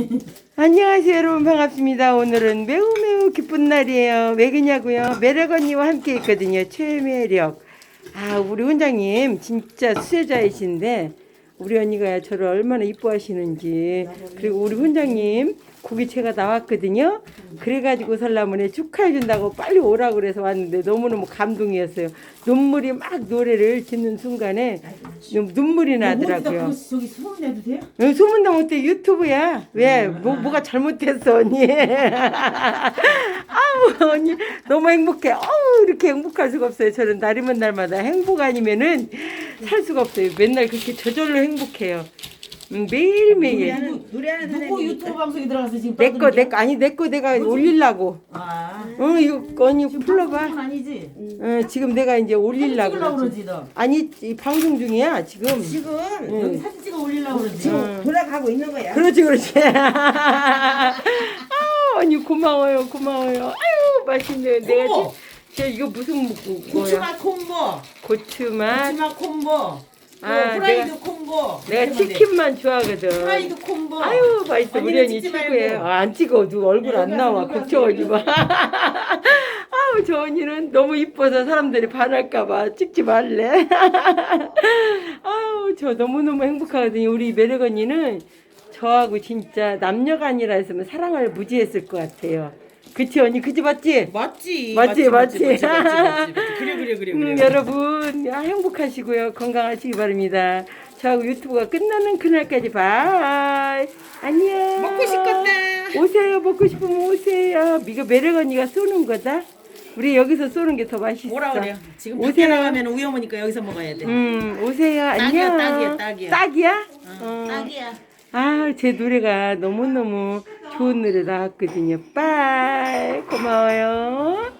안녕하세요 여러분 반갑습니다. 오늘은 매우 매우 기쁜 날이에요. 왜 그냐고요? 매력 언니와 함께 있거든요. 최매력. 아 우리 원장님 진짜 수혜자이신데 우리 언니가 저를 얼마나 이뻐하시는지 그리고 우리 원장님 고기채가 나왔거든요. 그래가지고 설라문에 축하해 준다고 빨리 오라고 그래서 왔는데 너무너무 감동이었어요. 눈물이 막 노래를 듣는 순간에 눈물이 나더라고요. 뭐 저기 수업 내도 돼요? 응, 소문도 못해 유튜브야. 왜? 뭐, 뭐가 잘못됐어, 언니? 아우, 언니, 너무 행복해. 어우, 이렇게 행복할 수가 없어요. 저는 날이면 날마다 행복 아니면은 살 수가 없어요. 맨날 그렇게 저절로 행복해요. 음, 매일매일. 누구, 노래하는 누구 유튜브 방송에 들어가서 지금 내 거, 내 거, 아니, 내 거 내가 올리려고. 아 응, 이거, 언니 지금 불러봐. 아니지? 응, 지금 내가 이제 올리려고. 찍으려고 그러지. 그러지 너 아니, 이 방송 중이야, 지금. 지금 여기 사진 찍어 올리려고 그러지 지금 응. 돌아가고 있는 거야. 그렇지 그렇지. 아우 언니 고마워요 고마워요. 아유 맛있네. 내가. 지- 쟤 이거 무슨 뭐- 뭐야? 고추맛 콤보 고추맛. 고추맛 콤보 또 아, 프라이드 내가- 콤보 내가. 치킨만 좋아하거든. 프라이드 콤보 아유 맛있어. 우리 언니는 언니 찍지 최고예요. 말고. 아, 안 찍어. 누 얼굴 안 여기 나와. 걱정하지 마. 아우 저 언니는 너무 이뻐서 사람들이 반할까봐 찍지 말래. 아우 저 너무너무 행복하거든요. 우리 매력 언니는 저하고 진짜 남녀가 아니라 했으면 사랑을 무지했을 것 같아요. 그치 언니 그치 맞지? 맞지 맞지, 맞지. 맞지, 맞지, 맞지. 그래 그래 그래 음, 그래 여러분 아, 행복하시고요 건강하시기 바랍니다. 저하고 유튜브가 끝나는 그날까지 바이 안녕. 먹고 싶겠다 오세요 먹고 싶으면 오세요. 이거 매력 언니가 쏘는 거다. 우리 여기서 쏘는 게 더 맛있어. 뭐라 그래요 지금 오세요. 밖에 나가면 위험하니까 여기서 먹어야 돼 음 오세요 딱이야, 안녕. 딱이야, 딱이야. 딱이야? 어, 어. 딱이야 아, 제 노래가 너무너무 좋은 노래 나왔거든요. 빠이. 고마워요.